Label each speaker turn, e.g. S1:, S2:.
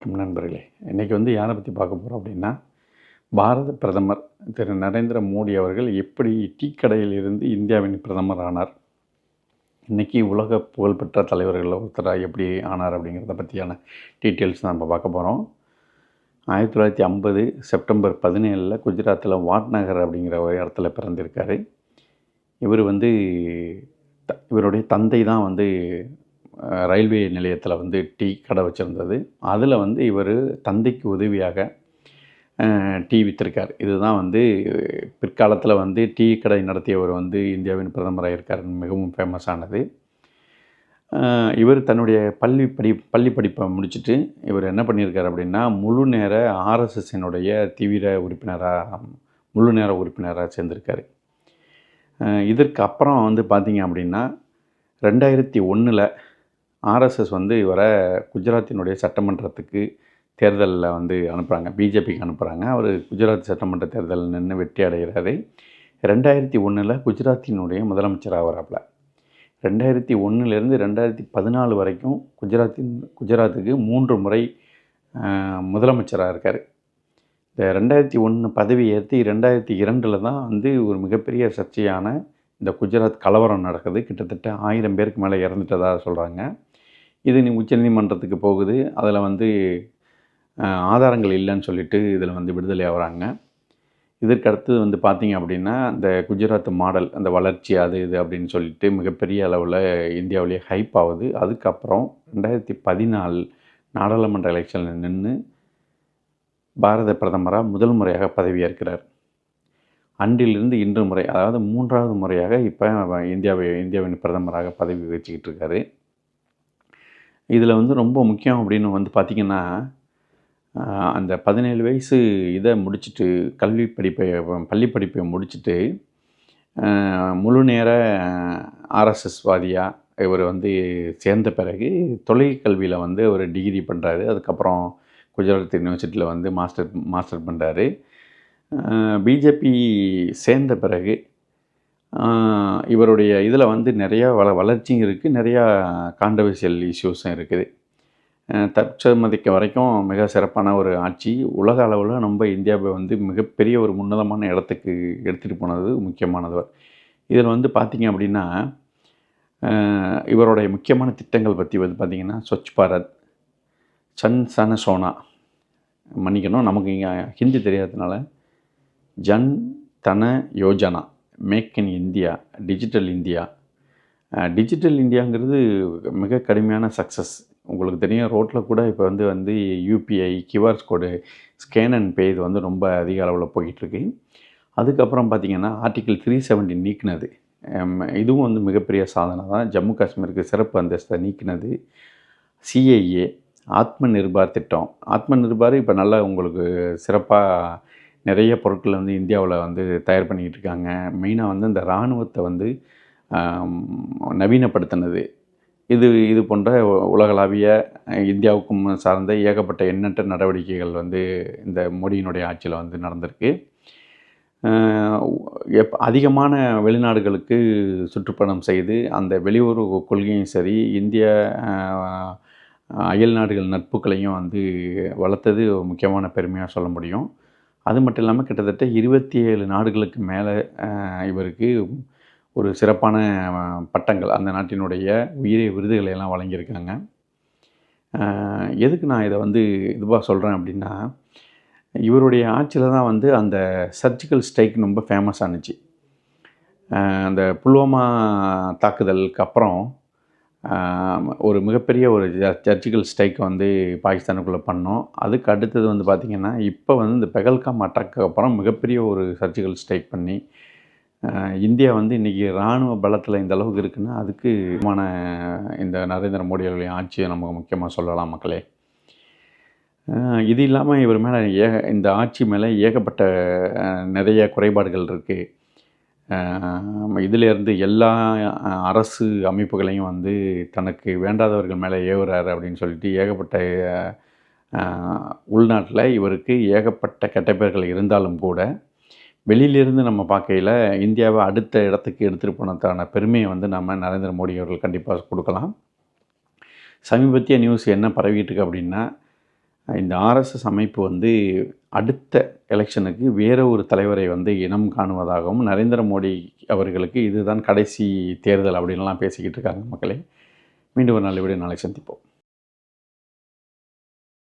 S1: வணக்கம் நண்பர்களே. இன்றைக்கி வந்து யாரை பற்றி பார்க்க போகிறோம் அப்படின்னா பாரத பிரதமர் திரு நரேந்திர மோடி அவர்கள் எப்படி டீ கடையில் இருந்து இந்தியாவின் பிரதமர் ஆனார் இன்றைக்கி உலக புகழ்பெற்ற தலைவர்களில் ஒருத்தராக எப்படி ஆனார் அப்படிங்கிறத பற்றியான டீட்டெயில்ஸ் நம்ம பார்க்க போகிறோம் ஆயிரத்தி தொள்ளாயிரத்தி ஐம்பது செப்டம்பர் பதினேழில் குஜராத்தில் வாட்நகர் அப்படிங்கிற ஒரு இடத்துல பிறந்திருக்காரு. இவர் வந்து த- இவருடைய தந்தை தான் வந்து ரயில்வே நிலையத்தில் வந்து டீ கடை வச்சுருந்தது. அதில் வந்து இவர் தந்தைக்கு உதவியாக டீ விற்றிருக்கார் இதுதான் வந்து பிற்காலத்தில் வந்து டீ கடை நடத்தியவர் வந்து இந்தியாவின் பிரதமராக இருக்கார். மிகவும் ஃபேமஸ் ஆனது. இவர் தன்னுடைய பள்ளி படி பள்ளி படிப்பை முடிச்சுட்டு இவர் என்ன பண்ணியிருக்கார் அப்படின்னா முழு நேர ஆர்எஸ்எஸ்னுடைய தீவிர உறுப்பினராக முழு நேர உறுப்பினராக சேர்ந்திருக்கார். இதற்கு அப்புறம் வந்து பார்த்திங்க அப்படின்னா ரெண்டாயிரத்தி ஒன்றில் ஆர்எஸ்எஸ் வந்து இவரை குஜராத்தினுடைய சட்டமன்றத்துக்கு தேர்தலில் வந்து அனுப்புகிறாங்க பிஜேபிக்கு அனுப்புகிறாங்க அவர் குஜராத் சட்டமன்ற தேர்தலில் நின்று வெற்றி அடைகிறாரு. ரெண்டாயிரத்தி ஒன்றில் குஜராத்தினுடைய முதலமைச்சராக வராப்புல ரெண்டாயிரத்தி ஒன்றுலேருந்து ரெண்டாயிரத்தி பதினாலு வரைக்கும் குஜராத்தின் குஜராத்துக்கு மூன்று முறை முதலமைச்சராக இருக்கார். இந்த ரெண்டாயிரத்தி ஒன்று பதவி ஏற்றி ரெண்டாயிரத்தி இரண்டில் தான் வந்து ஒரு மிகப்பெரிய சர்ச்சையான இந்த குஜராத் கலவரம் நடக்குது. கிட்டத்தட்ட ஆயிரம் பேருக்கு மேலே இறந்துட்டதாக சொல்கிறாங்க இது நீ உச்சநீதிமன்றத்துக்கு போகுது. அதில் வந்து ஆதாரங்கள் இல்லைன்னு சொல்லிட்டு இதில் வந்து விடுதலை ஆகுறாங்க. இதற்கு அடுத்தது வந்து பார்த்தீங்க அப்படின்னா இந்த குஜராத் மாடல் அந்த வளர்ச்சி அது இது அப்படின்னு சொல்லிட்டு மிகப்பெரிய அளவில் இந்தியாவிலேயே ஹைப் ஆகுது. அதுக்கப்புறம் ரெண்டாயிரத்தி பதினாலு நாடாளுமன்ற எலெக்ஷனில் நின்று பாரத பிரதமராக முதல் முறையாக பதவியேற்கிறார். அன்றிலிருந்து இன்று முறை அதாவது மூன்றாவது முறையாக இப்போ இந்தியாவை இந்தியாவின் பிரதமராக பதவி வச்சுக்கிட்டு இருக்காரு. இதில் வந்து ரொம்ப முக்கியம் அப்படின்னு வந்து பார்த்திங்கன்னா அந்த பதினேழு வயசு இதை முடிச்சுட்டு கல்வி படிப்பை பள்ளி படிப்பை முடிச்சுட்டு முழு நேர ஆர்எஸ்எஸ்வாதியாக இவர் வந்து சேர்ந்த பிறகு தொழிற்கல்வியில் வந்து ஒரு டிகிரி பண்ணுறாரு. அதுக்கப்புறம் குஜராத் யூனிவர்சிட்டியில் வந்து மாஸ்டர் மாஸ்டர் பண்ணுறாரு. பிஜேபி சேர்ந்த பிறகு இவருடைய இதில் வந்து நிறையா வள வளர்ச்சியும் இருக்குது. நிறையா கான்ட்ரவர்ஷியல் இஷ்யூஸும் இருக்குது. தற்சமதிக்க வரைக்கும் மிக சிறப்பான ஒரு ஆட்சி. உலக அளவில் நம்ம இந்தியாவை வந்து மிகப்பெரிய ஒரு முன்னதமான இடத்துக்கு எடுத்துகிட்டு போனது முக்கியமானவர் இதில் வந்து பார்த்திங்க அப்படின்னா இவருடைய முக்கியமான திட்டங்கள் பற்றி வந்து பார்த்திங்கன்னா ஸ்வச் பாரத் சன் சன சோனா மன்னிக்கணும். நமக்கு இங்கே ஹிந்தி தெரியாததுனால Jan Dhan Yojana. Make in India digital India digital இந்தியாங்கிறது மிக கடுமையான சக்ஸஸ் உங்களுக்கு தெரியும் ரோட்டில் கூட இப்போ வந்து வந்து UPI QR code scan and pay இது வந்து ரொம்ப அதிக அளவில் போயிட்டுருக்கு. அதுக்கப்புறம் பார்த்திங்கன்னா ஆர்டிகிள் த்ரீ செவன்ட்டி நீக்கினது. Um, இதுவும் வந்து மிகப்பெரிய சாதனை தான். ஜம்மு காஷ்மீருக்கு சிறப்பு அந்தஸ்தை நீக்கினது. சிஐஏ ஆத்ம நிர்பார் திட்டம். ஆத்ம நிர்பார் இப்போ நல்லா உங்களுக்கு சிறப்பாக நிறைய பொருட்களை வந்து இந்தியாவில் வந்து தயார் பண்ணிக்கிட்டு இருக்காங்க மெயினாக வந்து இந்த இராணுவத்தை வந்து நவீனப்படுத்தினது. இது இது போன்ற உலகளாவிய இந்தியாவுக்கும் சார்ந்த ஏகப்பட்ட எண்ணற்ற நடவடிக்கைகள் வந்து இந்த மோடியினுடைய ஆட்சியில் வந்து நடந்திருக்கு. எப் அதிகமான வெளிநாடுகளுக்கு சுற்றுப்பயணம் செய்து அந்த வெளியுறவு கொள்கையும் சரி இந்திய அயல் நாடுகள் நட்புகளையும் வந்து வளர்த்தது முக்கியமான பெருமையாக சொல்ல முடியும். அது மட்டும் இல்லாமல் கிட்டத்தட்ட இருபத்தி ஏழு நாடுகளுக்கு மேலே இவருக்கு ஒரு சிறப்பான பட்டங்கள். அந்த நாட்டினுடைய உயிரிய விருதுகளை எல்லாம் வழங்கியிருக்காங்க. எதுக்கு நான் இதை வந்து இதுவாக சொல்கிறேன் அப்படின்னா இவருடைய ஆட்சியில் தான் வந்து அந்த சர்ஜிக்கல் ஸ்ட்ரைக் ரொம்ப ஃபேமஸ் ஆனுச்சு. அந்த புல்வாமா தாக்குதலுக்கு அப்புறம் ஒரு மிகப்பெரிய ஒரு சர்ஜிக்கல் ஸ்ட்ரைக் வந்து பாகிஸ்தானுக்குள்ளே பண்ணோம். அதுக்கு அடுத்தது வந்து பார்த்திங்கன்னா இப்போ வந்து இந்த பெகல்காம் அட்டாக்கு அப்புறம் மிகப்பெரிய ஒரு சர்ஜிக்கல் ஸ்ட்ரைக் பண்ணி இந்தியா வந்து இன்றைக்கி இராணுவ பலத்தில் இந்த அளவுக்கு இருக்குன்னா அதுக்கு மான இந்த நரேந்திர மோடி அவர்களின் ஆட்சியை நமக்கு முக்கியமாக சொல்லலாம் மக்களே. இது இல்லாமல் இவர் மேலே ஏக இந்த ஆட்சி மேலே ஏகப்பட்ட நிறைய குறைபாடுகள் இருக்குது இதிலேருந்து எல்லா அரசு அமைப்புகளையும் வந்து தனக்கு வேண்டாதவர்கள் மேலே ஏவுறாரு அப்படின்னு சொல்லிட்டு ஏகப்பட்ட உள்நாட்டில் இவருக்கு ஏகப்பட்ட கெட்ட இருந்தாலும் கூட வெளியிலிருந்து நம்ம பார்க்கையில் இந்தியாவை அடுத்த இடத்துக்கு எடுத்துகிட்டு போனதான பெருமையை வந்து நம்ம நரேந்திர மோடி அவர்கள் கண்டிப்பாக கொடுக்கலாம். சமீபத்திய நியூஸ் என்ன பரவிட்டுருக்கு அப்படின்னா இந்த ஆர்எஸ்எஸ் அமைப்பு வந்து அடுத்த எலெக்ஷனுக்கு வேற ஒரு தலைவரை வந்து இனம் காணுவதாகவும் நரேந்திர மோடி அவர்களுக்கு இதுதான் கடைசி தேர்தல் அப்படின்லாம் பேசிக்கிட்டு இருக்காங்க மக்களே. மீண்டும் ஒரு நல்ல வீடியோ நாளை சந்திப்போம்.